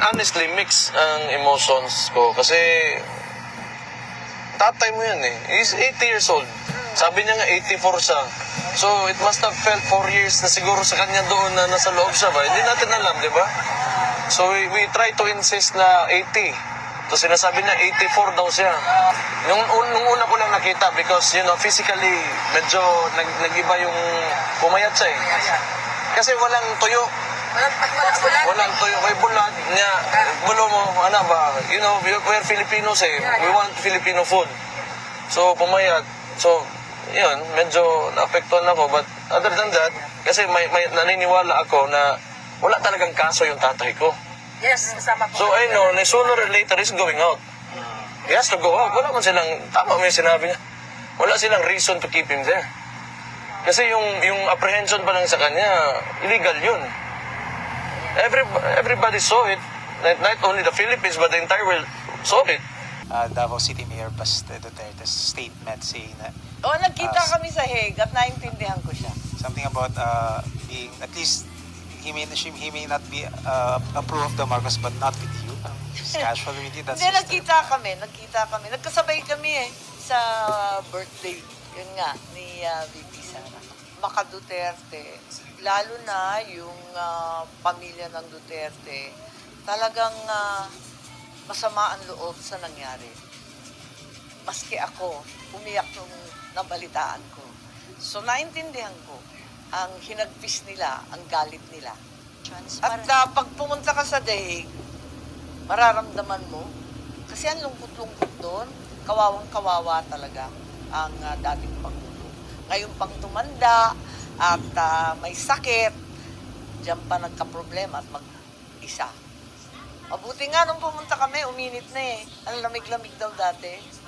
honestly mix ang emotions ko kasi tatay mo yan eh. He's 80 years old. Sabi niya nga 84 siya. So it must have felt 4 years na siguro sa kanya doon na nasa loob siya ba? Hindi natin alam, di ba? So we, we try to insist na 80. So sinasabi niya 84 daw siya. Nung, un- nung una ko lang nakita because you know physically medyo nag, nag-iba yung pumayat siya eh. Kasi walang tuyo. Walang tuyo. May bulat niya. Bulo mo, ano ba? You know, we- we're Filipinos eh. We want Filipino food. So pumayat. So, yun, medyo naapektuhan ako. But other than that, kasi may, may naniniwala ako na wala talagang kaso yung tatay ko. Yes, kasama ko. So I know na sooner or later is going out. He has to go out. Wala man silang, tama mo yung sinabi niya. Wala silang reason to keep him there. Kasi yung yung apprehension pa lang sa kanya, illegal yun. Every, everybody saw it. Not, not only the Philippines, but the entire world saw it. uh, Davao City Mayor Baste Duterte's statement saying that Oh, nagkita Ah, kami sa Hague at naintindihan ko siya. something about uh, being at least he may he may not be uh, approve of the Marcos but not with you. Just casually with you. That's Hindi, nagkita kami, nagkita kami. Nagkasabay kami eh sa birthday, yun nga, ni uh, VP Sara. Maka Duterte, lalo na yung ah, pamilya ng Duterte, talagang ah, masama ang loob sa nangyari. Maski ako, umiyak nung nabalitaan ko. So, naintindihan ko ang hinagpis nila, ang galit nila. At ah, pag pumunta ka sa dahig, mararamdaman mo, kasi ang lungkot-lungkot doon, kawawang-kawawa talaga ang ah, dating Pangulo. Ngayon pang tumanda at ah, may sakit, diyan pa nagka-problema at mag-isa. Mabuti nga nung pumunta kami, uminit na eh. Ang lamig-lamig daw dati.